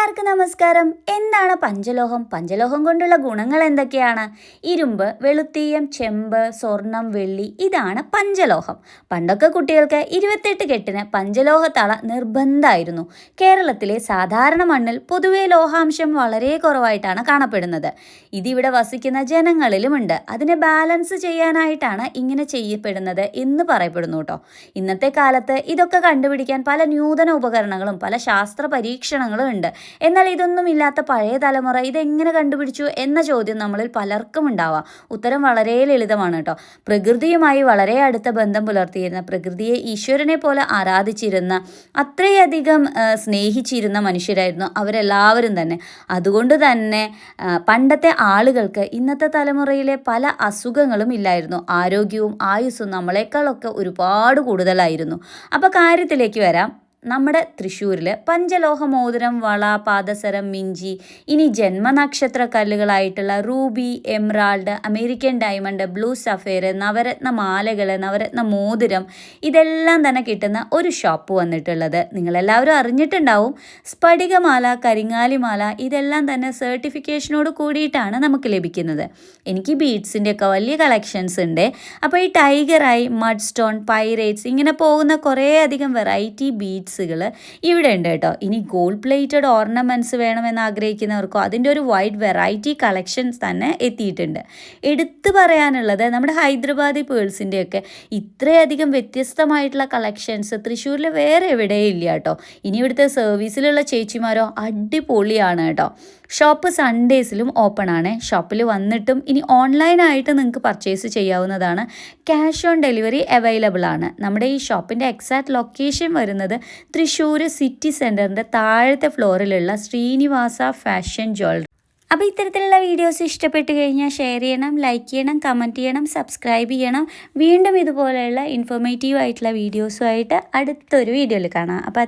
എല്ലാവർക്കും നമസ്കാരം. എന്താണ് പഞ്ചലോഹം? പഞ്ചലോഹം കൊണ്ടുള്ള ഗുണങ്ങൾ എന്തൊക്കെയാണ്? ഇരുമ്പ് വെളുത്തീയം ചെമ്പ് സ്വർണം വെള്ളി ഇതാണ് പഞ്ചലോഹം. പണ്ടൊക്കെ കുട്ടികൾക്ക് ഇരുപത്തെട്ട് കെട്ടിന് പഞ്ചലോഹത്തള നിർബന്ധമായിരുന്നു. കേരളത്തിലെ സാധാരണ മണ്ണിൽ പൊതുവെ ലോഹാംശം വളരെ കുറവായിട്ടാണ് കാണപ്പെടുന്നത്. ഇതിവിടെ വസിക്കുന്ന ജനങ്ങളിലുമുണ്ട്. അതിനെ ബാലൻസ് ചെയ്യാനായിട്ടാണ് ഇങ്ങനെ ചെയ്യപ്പെടുന്നത് എന്ന് പറയപ്പെടുന്നു കേട്ടോ. ഇന്നത്തെ കാലത്ത് ഇതൊക്കെ കണ്ടുപിടിക്കാൻ പല നൂതന ഉപകരണങ്ങളും പല ശാസ്ത്ര പരീക്ഷണങ്ങളും ഉണ്ട്. എന്നാൽ ഇതൊന്നും ഇല്ലാത്ത പഴയ തലമുറ ഇതെങ്ങനെ കണ്ടുപിടിച്ചു എന്ന ചോദ്യം നമ്മളിൽ പലർക്കും ഉണ്ടാവാം. ഉത്തരം വളരെ ലളിതമാണ് കേട്ടോ. പ്രകൃതിയുമായി വളരെ അടുത്ത ബന്ധം പുലർത്തിയിരുന്ന പ്രകൃതിയെ ഈശ്വരനെ പോലെ ആരാധിച്ചിരുന്ന അത്രയധികം സ്നേഹിച്ചിരുന്ന മനുഷ്യരായിരുന്നു അവരെല്ലാവരും തന്നെ. അതുകൊണ്ട് തന്നെ പണ്ടത്തെ ആളുകൾക്ക് ഇന്നത്തെ തലമുറയിലെ പല അസുഖങ്ങളും ഇല്ലായിരുന്നു. ആരോഗ്യവും ആയുസ്സും നമ്മളെക്കാളൊക്കെ ഒരുപാട് കൂടുതലായിരുന്നു. അപ്പോൾ കാര്യത്തിലേക്ക് വരാം. നമ്മുടെ തൃശ്ശൂരിൽ പഞ്ചലോഹ മോതിരം വള പാദസരം മിഞ്ചി ഇനി ജന്മനക്ഷത്ര കല്ലുകളായിട്ടുള്ള ruby emerald American diamond blue sapphire Navratna മാലകൾ നവരത്ന മോതിരം ഇതെല്ലാം തന്നെ കിട്ടുന്ന ഒരു ഷോപ്പ് വന്നിട്ടുള്ളത്. നിങ്ങളെല്ലാവരും അറിഞ്ഞിട്ടുണ്ടാവും. സ്ഫടികമാല കരിങ്ങാലിമാല ഇതെല്ലാം തന്നെ സർട്ടിഫിക്കേഷനോട് കൂടിയിട്ടാണ് നമുക്ക് ലഭിക്കുന്നത്. എനിക്ക് ബീഡ്സിന്റെ ഒക്കെ വലിയ കളക്ഷൻസ് ഉണ്ട്. അപ്പോൾ ഈ ടൈഗറായി മഡ് സ്റ്റോൺ പൈറേറ്റ്സ് ഇങ്ങനെ പോകുന്ന കുറേ അധികം വെറൈറ്റി ബീഡ്സുകൾ ഇവിടെ ഉണ്ട് കേട്ടോ. ഇനി ഗോൾഡ് പ്ലേറ്റഡ് ഓർണമെന്റ്സ് വേണമെന്ന് ആഗ്രഹിക്കുന്നവർക്കോ അതിന്റെ ഒരു വൈഡ് വെറൈറ്റി കളക്ഷൻസ് തന്നെ എത്തിയിട്ടുണ്ട്. എടുത്തു പറയാനുള്ളത് നമ്മുടെ ഹൈദരാബാദി പേഴ്സിന്റെയൊക്കെ ഇത്രയധികം വ്യത്യസ്തമായിട്ടുള്ള കളക്ഷൻസ് തൃശ്ശൂരിൽ വേറെ എവിടെയും ഇല്ല കേട്ടോ. ഇനി ഇവിടുത്തെ സർവീസിലുള്ള ചേച്ചിമാരോ അടിപൊളിയാണ് കേട്ടോ. ഷോപ്പ് സൺഡേസിലും ഓപ്പൺ ആണ്. ഷോപ്പിൽ വന്നിട്ടും ഇനി ഓൺലൈനായിട്ട് നിങ്ങൾക്ക് പർച്ചേസ് ചെയ്യാവുന്നതാണ്. ക്യാഷ് ഓൺ ഡെലിവറി അവൈലബിൾ ആണ്. നമ്മുടെ ഈ ഷോപ്പിന്റെ എക്സാക്ട് ലൊക്കേഷൻ വരുന്നത് തൃശ്ശൂർ സിറ്റി സെന്ററിന്റെ താഴത്തെ ഫ്ലോറിലുള്ള ശ്രീനിവാസ ഫാഷൻ ജ്വല്ലറി. അപ്പോൾ ഇത്തരത്തിലുള്ള വീഡിയോസ് ഇഷ്ടപ്പെട്ട് കഴിഞ്ഞാൽ ഷെയർ ചെയ്യണം ലൈക്ക് ചെയ്യണം കമന്റ് ചെയ്യണം സബ്സ്ക്രൈബ് ചെയ്യണം. വീണ്ടും ഇതുപോലെയുള്ള ഇൻഫോർമേറ്റീവ് ആയിട്ടുള്ള വീഡിയോസുമായിട്ട് അടുത്തൊരു വീഡിയോയിൽ കാണാം. അപ്പോൾ